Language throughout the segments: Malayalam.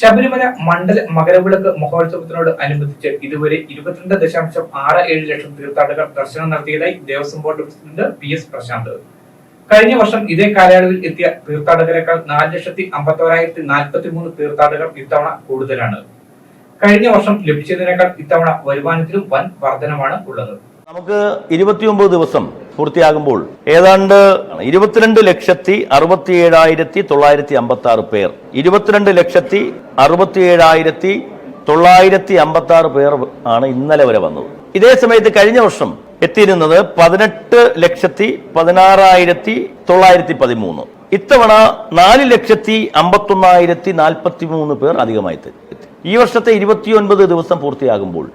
ശബരിമല മണ്ഡല മകരവിളക്ക് മഹോത്സവത്തിനോട് അനുബന്ധിച്ച് ഇതുവരെ ഇരുപത്തിരണ്ട് ദശാംശം ആറ് ഏഴ് ലക്ഷം തീർത്ഥാടകർ ദർശനം നടത്തിയതായി Devaswom board president P S Prashanth. കഴിഞ്ഞ വർഷം ഇതേ കാലയളവിൽ എത്തിയ തീർത്ഥാടകരെക്കാൾ നാല് ലക്ഷത്തി അമ്പത്തോരായിരത്തി നാൽപ്പത്തി മൂന്ന് തീർത്ഥാടകർ ഇത്തവണ കൂടുതലാണ്. കഴിഞ്ഞ വർഷം ലഭിച്ചതിനേക്കാൾ ഇത്തവണ വരുമാനത്തിലും വൻ വർധനമാണ് ഉള്ളത്. നമുക്ക് ഇരുപത്തിയൊമ്പത് ദിവസം പൂർത്തിയാകുമ്പോൾ ഏതാണ്ട് ഇരുപത്തിരണ്ട് ലക്ഷത്തി അറുപത്തി ഏഴായിരത്തി തൊള്ളായിരത്തി അമ്പത്തി ആറ് പേർ. ഇരുപത്തിരണ്ട് ലക്ഷത്തി അറുപത്തി ഏഴായിരത്തി തൊള്ളായിരത്തി അമ്പത്തി ആറ് പേർ ആണ് ഇന്നലെ വരെ വന്നത്. ഇതേ സമയത്ത് കഴിഞ്ഞ വർഷം എത്തിയിരുന്നത് പതിനെട്ട് ലക്ഷത്തി പതിനാറായിരത്തി തൊള്ളായിരത്തി പതിമൂന്ന്. ഇത്തവണ നാല് ലക്ഷത്തി അമ്പത്തൊന്നായിരത്തി നാൽപ്പത്തി മൂന്ന് പേർ അധികമായി ഈ വർഷത്തെ ഇരുപത്തിയൊൻപത് ദിവസം പൂർത്തിയാകുമ്പോൾ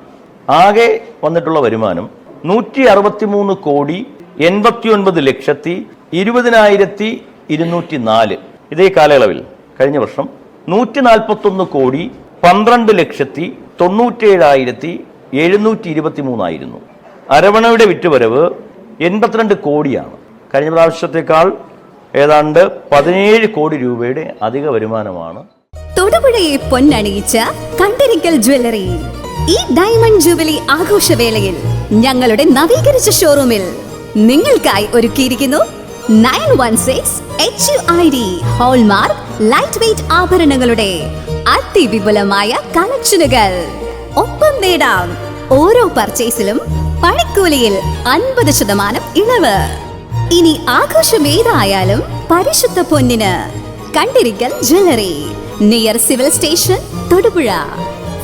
ആകെ വന്നിട്ടുള്ള വരുമാനം നൂറ്റി അറുപത്തി മൂന്ന് കോടി എൺപത്തി ഒൻപത് ലക്ഷത്തി ഇരുപതിനായിരത്തി ഇരുന്നൂറ്റി നാല് ഇതേ കാലയളവിൽ കഴിഞ്ഞ വർഷം നൂറ്റി നാൽപ്പത്തൊന്ന് കോടി പന്ത്രണ്ട് ലക്ഷത്തി തൊണ്ണൂറ്റേഴായിരത്തി എഴുന്നൂറ്റി ഇരുപത്തി മൂന്നായിരുന്നു അരവണയുടെ വിറ്റുവരവ് എൺപത്തിരണ്ട് കോടിയാണ്. കഴിഞ്ഞ പ്രാവശ്യത്തേക്കാൾ ഏതാണ്ട് പതിനേഴ് കോടി രൂപയുടെ അധിക വരുമാനമാണ്. തൊടുപുഴയെ പൊന്നണിയിച്ച കണ്ടിരിക്കൽ ജ്വല്ലറി ഈ ഡയമണ്ട് ജൂബിലി ആഘോഷവേളയിൽ ഞങ്ങളുടെ നവീകരിച്ച ഷോറൂമിൽ നിങ്ങൾക്കായി ഒരുക്കിയിരിക്കുന്നു nine one six H U I D hallmark light weight ആഭരണങ്ങളുടെ അതിവിപുലമായ കളക്ഷനുകൾ. ഒപ്പം നേടാം ഓരോ പർച്ചേസിലും പണിക്കൂലിയിൽ അൻപത് ശതമാനം ഇളവ്. ഇനി ആഘോഷം ഏതായാലും പരിശുദ്ധ പൊന്നിന് Kandirikkal jewellery. Near civil station Thodupuzha.